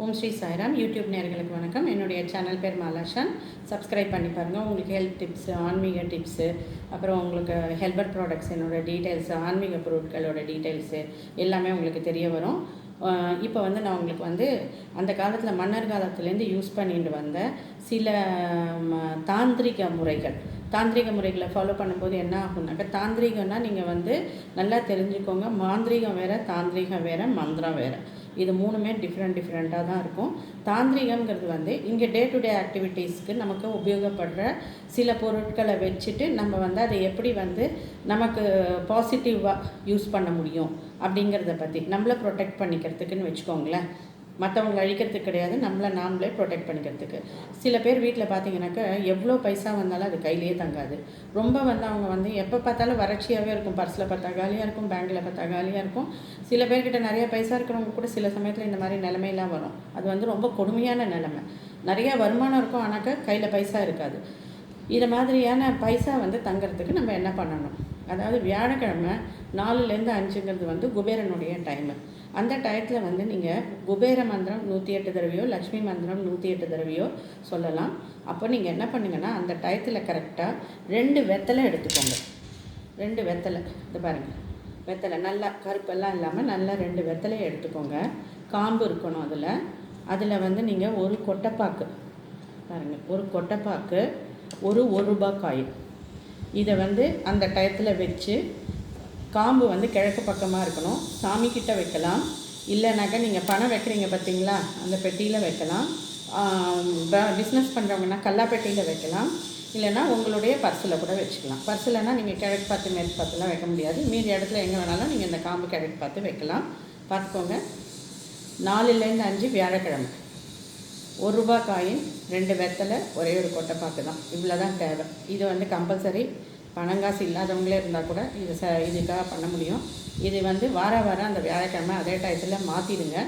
ஓம் Sri Sairam. YouTube நேர்களுக்கு வணக்கம். என்னுடைய சேனல் பேர் மாலாஷான். சப்ஸ்கிரைப் பண்ணி பாருங்கள் உங்களுக்கு ஹெல்த் டிப்ஸு ஆன்மீக டிப்ஸு அப்புறம் உங்களுக்கு ஹெல்பர் ப்ராடக்ட்ஸ் என்னோட டீட்டெயில்ஸு ஆன்மீக பொருட்களோட டீட்டெயில்ஸு எல்லாமே உங்களுக்கு தெரிய வரும். இப்போ வந்து நான் உங்களுக்கு வந்து அந்த காலத்தில் மன்னர் காலத்துலேருந்து யூஸ் பண்ணிட்டு வந்த சில ம, தாந்திரிக முறைகள். தாந்திரிக முறைகளை ஃபாலோ பண்ணும்போது என்ன ஆகும்னாக்கா தாந்திரிகம்னா நீங்கள் வந்து நல்லா தெரிஞ்சுக்கோங்க. மாந்திரிகம் வேறு தாந்திரிகம் வேறு மந்திரம் வேறு. இது மூணுமே டிஃப்ரெண்ட் டிஃப்ரெண்ட்டாக தான் இருக்கும். தாந்திரிகம்ங்கிறது வந்து இங்கே டே டு டே ஆக்டிவிட்டீஸ்க்கு நமக்கு உபயோகப்படுற சில பொருட்களை வச்சுட்டு நம்ம வந்து அதை எப்படி வந்து நமக்கு பாசிட்டிவாக யூஸ் பண்ண முடியும் அப்படிங்கிறத பற்றி நம்மளை ப்ரொடெக்ட் பண்ணிக்கிறதுக்குன்னு வச்சுக்கோங்களேன். மற்றவங்க அழிக்கிறதுக்கு கிடையாது நம்மளை நாமளே ப்ரொடெக்ட் பண்ணிக்கிறதுக்கு. சில பேர் வீட்டில் பார்த்தீங்கன்னாக்கா எவ்வளோ பைசா வந்தாலும் அது கையிலேயே தங்காது. ரொம்ப வந்து அவங்க வந்து எப்போ பார்த்தாலும் வறட்சியாகவே இருக்கும். பர்ஸில் பார்த்தா காலியாக இருக்கும் பேங்கில் பார்த்தா காலியாக இருக்கும். சில பேர்கிட்ட நிறைய பைசா இருக்கிறவங்க கூட சில சமயத்தில் இந்த மாதிரி நிலைமையெல்லாம் வரும். அது வந்து ரொம்ப கொடுமையான நிலைமை. நிறையா வருமானம் இருக்கும் ஆனாக்கா கையில் பைசா இருக்காது. இது மாதிரியான பைசா வந்து தங்கிறதுக்கு நம்ம என்ன பண்ணணும்? அதாவது வியாழக்கிழமை நாலுலேருந்து அஞ்சுங்கிறது வந்து குபேரனுடைய டைமு அந்த டயத்தில் வந்து நீங்கள் குபேர மந்திரம் நூற்றி எட்டு தடவையோ லக்ஷ்மி மந்திரம் நூற்றி எட்டு தடவையோ சொல்லலாம். அப்போ நீங்கள் என்ன பண்ணுங்கன்னா அந்த டயத்தில் கரெக்டாக ரெண்டு வெத்தலை எடுத்துக்கோங்க. ரெண்டு வெத்தலை. இது பாருங்கள் வெத்தலை நல்லா கருப்பெல்லாம் இல்லாமல் நல்லா ரெண்டு வெத்தலையை எடுத்துக்கோங்க. காம்பு இருக்கணும் அதில். அதில் வந்து நீங்கள் ஒரு கொட்டைப்பாக்கு. பாருங்கள் ஒரு கொட்டைப்பாக்கு ஒரு ஒரு ரூபாய் காயின். இதை வந்து அந்த டயத்தில் வச்சு காம்பு வந்து கிழக்கு பக்கமாக இருக்கணும். சாமி கிட்ட வைக்கலாம். இல்லைனாக்கா நீங்கள் பணம் வைக்கிறீங்க பார்த்தீங்களா அந்த பெட்டியில் வைக்கலாம். பிஸ்னஸ் பண்ணுறவங்கன்னா கல்லாப்பெட்டியில் வைக்கலாம். இல்லைன்னா உங்களுடைய பர்ஸில் கூட வச்சுக்கலாம். பர்ஸில்னா நீங்கள் கிழக்கு பார்த்து மேற்கு பார்த்துலாம் வைக்க முடியாது. மீதி இடத்துல எங்கே வேணாலும் நீங்கள் இந்த காம்பு கிழக்கு பார்த்து வைக்கலாம். பார்த்துக்கோங்க. நாலுலேருந்து அஞ்சு வியாழக்கிழமை. ஒரு ரூபா காயின் ரெண்டு வெத்தலை ஒரே ஒரு கொட்டைப்பாக்கு தான் இவ்வளோ தான் தேவை. இது வந்து கம்பல்சரி பணங்காசு இல்லாதவங்களே இருந்தால் கூட இது ச இதுக்காக பண்ண முடியும். இது வந்து வார வாரம் அந்த வியாழக்கிழமை அதே டயத்தில் மாற்றிடுங்க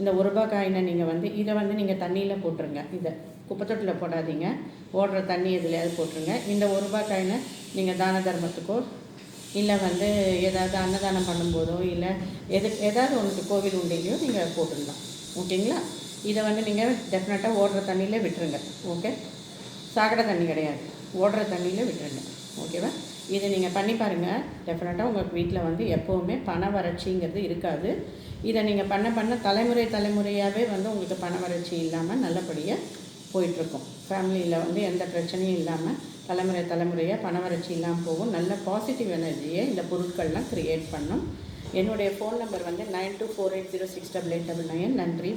இந்த ஒரு ரூபா காயினை நீங்கள் வந்து இதை வந்து நீங்கள் தண்ணியில் போட்டுருங்க. இதை குப்பைத்தொட்டில் போடாதீங்க. ஓடுற தண்ணி எதுலையாவது போட்டுருங்க. இந்த ஒரு ரூபா காயினை நீங்கள் தான தர்மத்துக்கோ இல்லை வந்து ஏதாவது அன்னதானம் பண்ணும்போதோ இல்லை எது ஏதாவது உங்களுக்கு கோவில் உண்டிலையோ நீங்கள் போட்டுடலாம். ஓகேங்களா? இதை வந்து நீங்கள் டெஃபினட்டாக ஓடுற தண்ணியிலே விட்டுருங்க. ஓகே சாக்கடை தண்ணி கிடையாது. ஓடுற தண்ணியில் விட்டுருங்க. ஓகேவா இதை நீங்கள் பண்ணி பாருங்கள் டெஃபினட்டாக உங்கள் வீட்டில் வந்து எப்போவுமே பண வறட்சிங்கிறது இருக்காது. இதை நீங்கள் பண்ண பண்ண தலைமுறை தலைமுறையாகவே வந்து உங்களுக்கு பண வறட்சி இல்லாமல் நல்லபடியாக போயிட்டுருக்கும். ஃபேமிலியில் வந்து எந்த பிரச்சனையும் இல்லாமல் தலைமுறை தலைமுறையாக பண வறட்சி இல்லாமல் போகும். நல்ல பாசிட்டிவ் எனர்ஜியை இந்த பொருட்கள்லாம் க்ரியேட் பண்ணும். என்னுடைய ஃபோன் நம்பர் வந்து nine two four eight zero six double eight double nine நன்றி.